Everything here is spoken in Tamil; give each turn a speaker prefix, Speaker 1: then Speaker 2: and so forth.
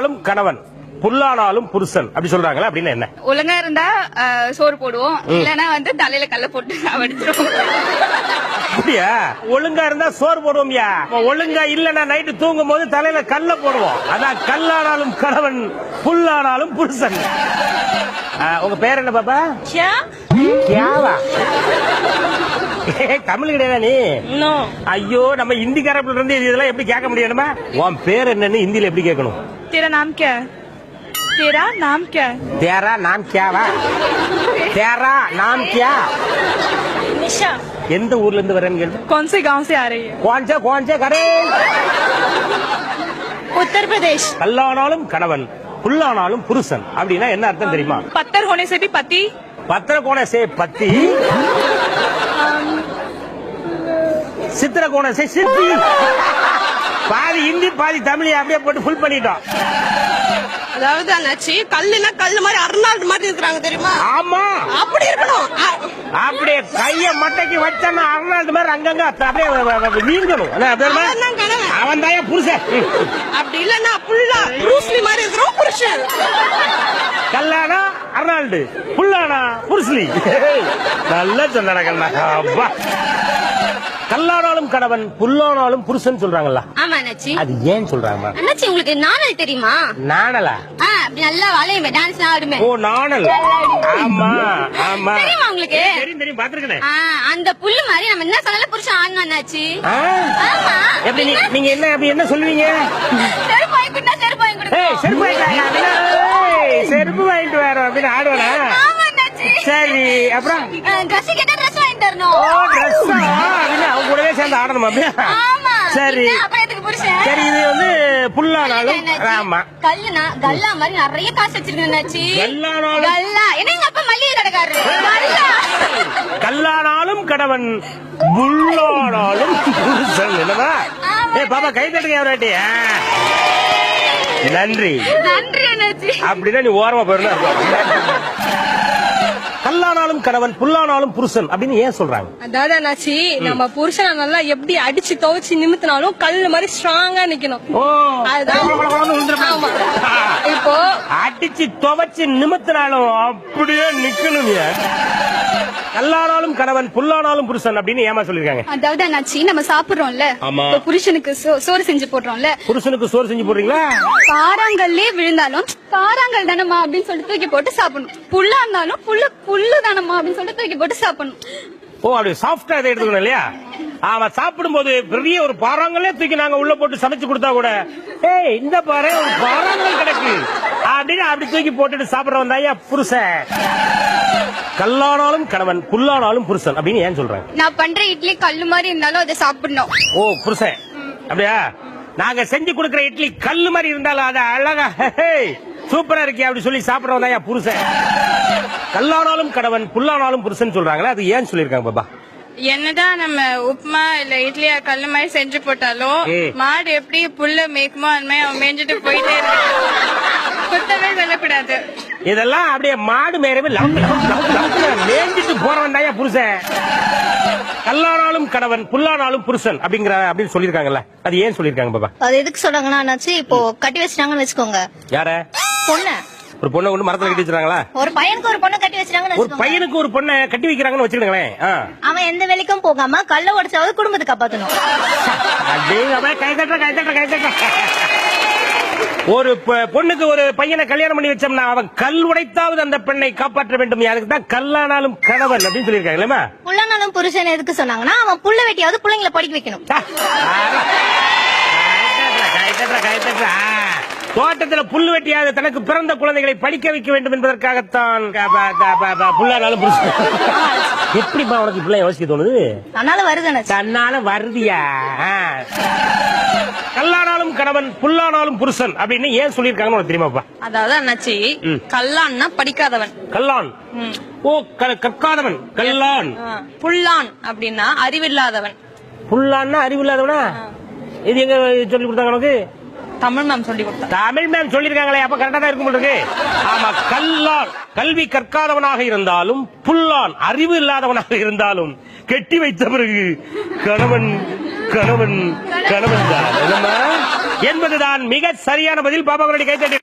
Speaker 1: கணவன் புல்லானாலும் புருஷன் அப்படி சொல்றாங்களா? அப்படின்னு என்ன?
Speaker 2: ஒழுங்கா இருந்தா சோறு போடுவோம். இல்லனா வந்து தலையில கல்ல போட்டு அவடிச்சிருவோம்
Speaker 1: அப்படியா? ஒழுங்கா இருந்தா சோறு போடுவோம்யா ஒழுங்கா இல்லன்னா நைட்டு தூங்கும் போது தலையில கல்ல போடுவோம். அதான் கல்லானாலும் கணவன் புல்லானாலும் புருஷன். உங்க பேர் என்ன பாப்பா? கியாவா? தமிழ் கிடையாதா நீ ஐயோ நம்ம ஹிந்திக்காரப்புல இருந்து இது இதெல்லாம் எப்படி கேட்க முடியணுமா உன் பேர் என்னன்னு ஹிந்தில எப்படி கேட்கணும்
Speaker 2: तेरा नाम क्या है तेरा नाम क्या है
Speaker 1: தேரா நாம் கியாவா தேரா நாம் கியா
Speaker 2: निशा
Speaker 1: எந்த ஊர்ல இருந்து வரேன்னு கேள்வி
Speaker 2: कौन से गांव से आ रही है
Speaker 1: கோஞ்ச கோஞ்ச கரே
Speaker 2: उत्तर प्रदेश
Speaker 1: கல்லானாலும் கணவன் புல்லானாலும் புருஷன் அப்படின்னா என்ன அர்த்தம் தெரியுமா
Speaker 2: पत्थर होने से भी पति
Speaker 1: பத்திர கோண சே பத்தி சித்திர கோண சே சித்தி பாதி ஹிந்தி பாதி தமிழ் அப்படியே போட்டு ஃபுல் பண்ணிட்டோம்.
Speaker 3: அதாவது அண்ணாச்சி கல்லுனா கல்லு மாதிரி அருணாள் மாதிரி இருக்கிறாங்க தெரியுமா?
Speaker 1: ஆமா.
Speaker 3: அப்படி இருக்கணும்.
Speaker 1: அப்படியே கைய மட்டைக்கு வச்சா அருணாண்டு மாதிரி அங்கங்க அப்படியே
Speaker 3: கணவன்.
Speaker 1: அவன் தான் புருஷன்.
Speaker 3: அப்படி இல்லன்னா புல்லா ப்ரூஸ்லி மாதிரி இருக்கிறோம் புருஷன்.
Speaker 1: கல்லானா அர்னால்டு புல்லானா புருஸ்லி நல்லா சொன்னா கண்ணா. அப்பா. கல்லானாலும் கணவன் புல்லானாலும் புருஷன் சொல்றாங்கல்ல.
Speaker 4: ஆமா அண்ணாச்சி.
Speaker 1: அது ஏன் சொல்றாங்க?
Speaker 4: அண்ணாச்சி உங்களுக்கு நானல் தெரியுமா?
Speaker 1: நாணலா?
Speaker 4: அப்படி நல்லா வளையுமே டான்ஸ் ஆடுமே.
Speaker 1: ஓ நாணல். ஆமா ஆமா.
Speaker 4: தெரியுமா உங்களுக்கு?
Speaker 1: தெரியும் தெரியும் பாத்துருக்கேன்
Speaker 4: அந்த புல்லு மாதிரி நம்ம என்ன சொன்னாலும் புருஷன் ஆடணும் அண்ணாச்சி. ஆமா.
Speaker 1: எப்படி நீங்க என்ன அப்படி என்ன சொல்லுவீங்க?
Speaker 4: செருப்பு வாங்கி கொடுத்தா செருப்பு வாங்கி
Speaker 1: செருப்பு வாங்கிட்டு வாங்க. ஏய், செருப்பு வாங்கிட்டு வர அப்படின்னு ஆடுவேனா? சரி அப்புறம்?
Speaker 4: ட்ரெஸ் கேட்டா ட்ரெஸ் வாங்கி தரணும்
Speaker 1: ஓ ட்ரெஸ் அப்படின்னு அவங்க கூடவே சேர்ந்து ஆடணுமா அப்படியா? சரி. சரி இது வந்து புல்லானாலும் ஆமா.
Speaker 4: கல்லுனா கல்லா மாதிரி நிறைய காசு வச்சிருக்கேன்
Speaker 1: கல்லானாலும்
Speaker 4: கல்லா. என்ன எங்க அப்பா மல்லிகை கடைக்காரரு? கல்லா.
Speaker 1: கல்லானாலும் கடவன் புல்லானாலும் புருஷன். என்னவா ஏ பாப்பா கை தட்டுங்க எவராட்டி நன்றி.
Speaker 4: நன்றி
Speaker 1: அப்படின்னா நீ ஓரமா போயிடணும். கல்லானாலும் கணவன் புல்லானாலும் புருஷன் அப்படின்னு ஏன் சொல்றாங்க?
Speaker 5: அதாவது அண்ணாச்சி நம்ம புருஷனை நல்லா எப்படி அடிச்சு துவைச்சு நிமித்தினாலும் கல் மாதிரி ஸ்ட்ராங்கா நிக்கணும். அதுதான். ஆமா. இப்போ
Speaker 1: அடிச்சு துவைச்சு நிமித்தினாலும் அப்படியே நிக்கணும் கல்லானாலும் கணவன் புல்லானாலும் புருஷன் அப்படின்னு ஏமா சொல்லிருக்காங்க
Speaker 2: அதாவது அண்ணாச்சி நம்ம சாப்பிடுறோம்ல.
Speaker 1: ஆமா.
Speaker 2: புருஷனுக்கு சோறு செஞ்சு போடுறோம்ல.
Speaker 1: புருஷனுக்கு சோறு செஞ்சு போடுறீங்களா?
Speaker 2: பாறாங்கல்லே விழுந்தாலும் பாறாங்கல் தானம்மா அப்படின்னு சொல்லிட்டு தூக்கி போட்டு சாப்பிடணும். புல்லா இருந்தாலும் புல்லு புல்லு தானம்மா அப்படின்னு சொல்லிட்டு தூக்கி போட்டு சாப்பிடணும்.
Speaker 1: ஓ அப்படி சாஃப்டா இதை எடுத்துக்கணும் இல்லையா? ஆமா சாப்பிடும் போது பெரிய ஒரு பாறாங்களே தூக்கி நாங்க உள்ள போட்டு சமைச்சு கொடுத்தா கூட ஏய் இந்த பாரு ஒரு பாறாங்கல் கிடக்கு. அப்படின்னு அப்படி தூக்கி போட்டுட்டு சாப்பிடுறவன் தான் புருஷன். கல்லானாலும் கணவன் புல்லானாலும் புருஷன் அப்படின்னு ஏன் சொல்றாங்க?
Speaker 2: நான் பண்ற இட்லி கல்லு மாதிரி இருந்தாலும் அதை சாப்பிடணும்.
Speaker 1: ஓ புருஷன். அப்படியா? நாங்க செஞ்சு கொடுக்கிற இட்லி கல்லு மாதிரி இருந்தாலும் அது அழகா சூப்பரா இருக்கே அப்படி சொல்லி சாப்பிடுறவன் தான் புருஷன். கல்லானாலும் கணவன் புல்லானாலும் புருஷன் சொல்றாங்களே அது ஏன் சொல்லிருக்காங்க பாபா?
Speaker 6: என்னதான் நம்ம உப்புமா இல்ல இட்லியா கல்லு மாதிரி செஞ்சு போட்டாலும். மாடு எப்படி புல்ல மேய்க்குமோ அந்த மாதிரி அவன் மேய்ஞ்சிட்டு போயிட்டே இருக்கு குத்தவே சொல்லக்கூடாது.
Speaker 1: இதெல்லாம் அப்படியே மாடு லவுக்குன்னு மேய்ஞ்சிட்டு போறவன் தான் ஐயா புருஷன். கல்லானாலும் கணவன் புல்லானாலும் புருஷன் அப்படிங்கிற அப்படின்னு சொல்லிருக்காங்கல்ல அது ஏன் சொல்லிருக்காங்க பாபா
Speaker 4: அது எதுக்கு சொல்றாங்கன்னா இப்போ கட்டி வச்சிட்டாங்கன்னு வச்சுக்கோங்க.
Speaker 1: யார?
Speaker 4: பொண்ணு.
Speaker 1: ஒரு பொண்ணை கொண்டு மரத்துல கட்டி வச்சிருக்காங்களா?
Speaker 4: ஒரு பையனுக்கு ஒரு பொண்ணு கட்டி வச்சிட்டாங்கன்னு
Speaker 1: ஒரு பையனுக்கு ஒரு பொண்ணை கட்டி வைக்கிறாங்கன்னு வச்சுக்கோங்களேன் ஆ.
Speaker 4: அவன் எந்த வேலைக்கும் போகாம கல்ல உடைச்சாவது குடும்பத்தை காப்பாத்தணும்.
Speaker 1: கை தட்டுற, கை தட்டுற, கை தட்டுற. ஒரு பொண்ணுக்கு ஒரு பையனை கல்யாணம் பண்ணி வச்சோம்னா அவன் கல் உடைத்தாவது அந்த பெண்ணை காப்பாற்ற வேண்டும். அதுக்கு தான்? கல்லானாலும் கணவன் அப்படின்னு சொல்லியிருக்காங்க இல்லையா
Speaker 4: புள்ளனாலும் புருஷன் எதுக்கு சொன்னாங்கன்னா அவன் புள்ள வெட்டியாவது பிள்ளைங்களை படிக்க வைக்கணும்.
Speaker 1: தோட்டத்துல புல் வெட்டியாத தனக்கு பிறந்த குழந்தைகளை படிக்க வைக்க வேண்டும் என்பதற்காகத்தான். புல்லானாலும் புருஷன். எப்படிப்பா உனக்கு இப்படி யோசிக்க தோணுது?
Speaker 4: அதனால வருது
Speaker 1: தன்னால வருதியா. கல்லானாலும் கணவன் புல்லானாலும் புருஷன் அப்படின்னு ஏன் சொல்லியிருக்காங்கன்னு தெரியுமாப்பா?
Speaker 3: அதாவது அண்ணாச்சி. கல்லான்னா படிக்காதவன்.
Speaker 1: கல்லான். ஓ கற்காதவன். கல்லான்.
Speaker 3: புல்லான் அப்படின்னா அறிவில்லாதவன்.
Speaker 1: புல்லான்னா அறிவில்லாதவனா? இது எங்க சொல்லி கொடுத்தாங்க உனக்கு?
Speaker 3: தமிழ் மேம் சொல்லி கொடுத்தா.
Speaker 1: தமிழ் மேம் சொல்லிருக்காங்களே அப்ப கரெக்டா தான் இருக்கும் இருக்கு. ஆமா கல்லான். கல்வி கற்காதவனாக இருந்தாலும் புல்லான். அறிவு இல்லாதவனாக இருந்தாலும் கெட்டி வைத்த பிறகு கணவன் கணவன் கணவன் தான். என்னம்மா? என்பதுதான் மிக சரியான பதில். பாப்பா கைத்தட்டி